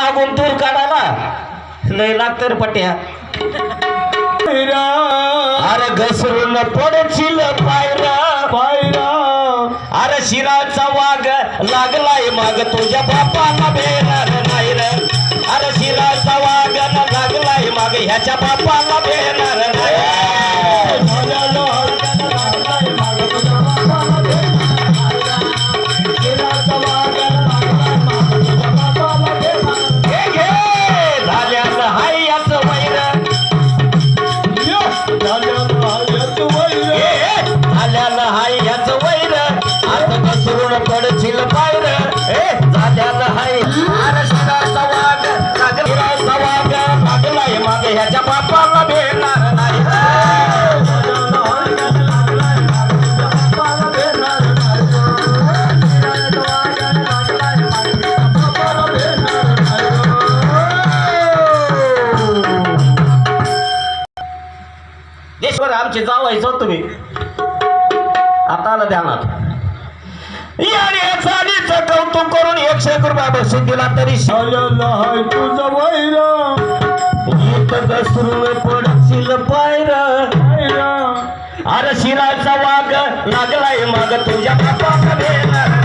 मागून दूर काढायला. लय लागतं रे पट्या. अरे घसरून पडशील पायरा पायरा अरे शिराचा वाघ लागलाय माग तुझ्या बापाला भेणार नाही रे अरे शिराचा वाघ लागलाय माग ह्याच्या बापाला भेणार नाही तुझ्या बापाला भेटणार देशवर आमचे जावायचो तुम्ही आता आलं ध्यानात याने चालीचं कौतुक करून एकशे एक रुपया बसून दिला तरी झाल्यानं हाय तुझं वैर. घसरून पडशील पायर. अरे शिराचा वाघ लागलाय मग तुझ्या बापाला भेटणार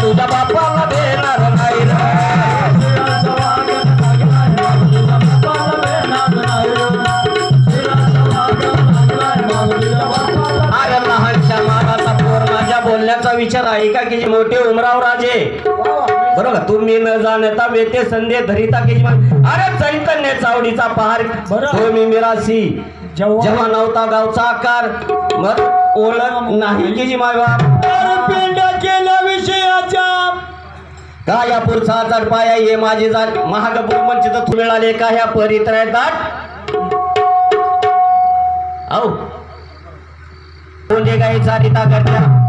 तुझ्या बापाला भेटणार नाही. अरे पोर माझ्या बोलण्याचा विचार आहे का की मोठे उमराव राजे बरोबर तुम्ही न जाणता वेते संधे धरिता की अरे चैतन्य चावडीचा पहार बरं. तुम्ही मिरासी जेव्हा- नव्हता गावचा आकार मग ओळख नाही की जी विषयाच्या का या पुढचा आजार पाया ये माझे जात. महागपूर मंचित तू आले का ह्या परित्र दाट औ कोणते काही चारिता करत्या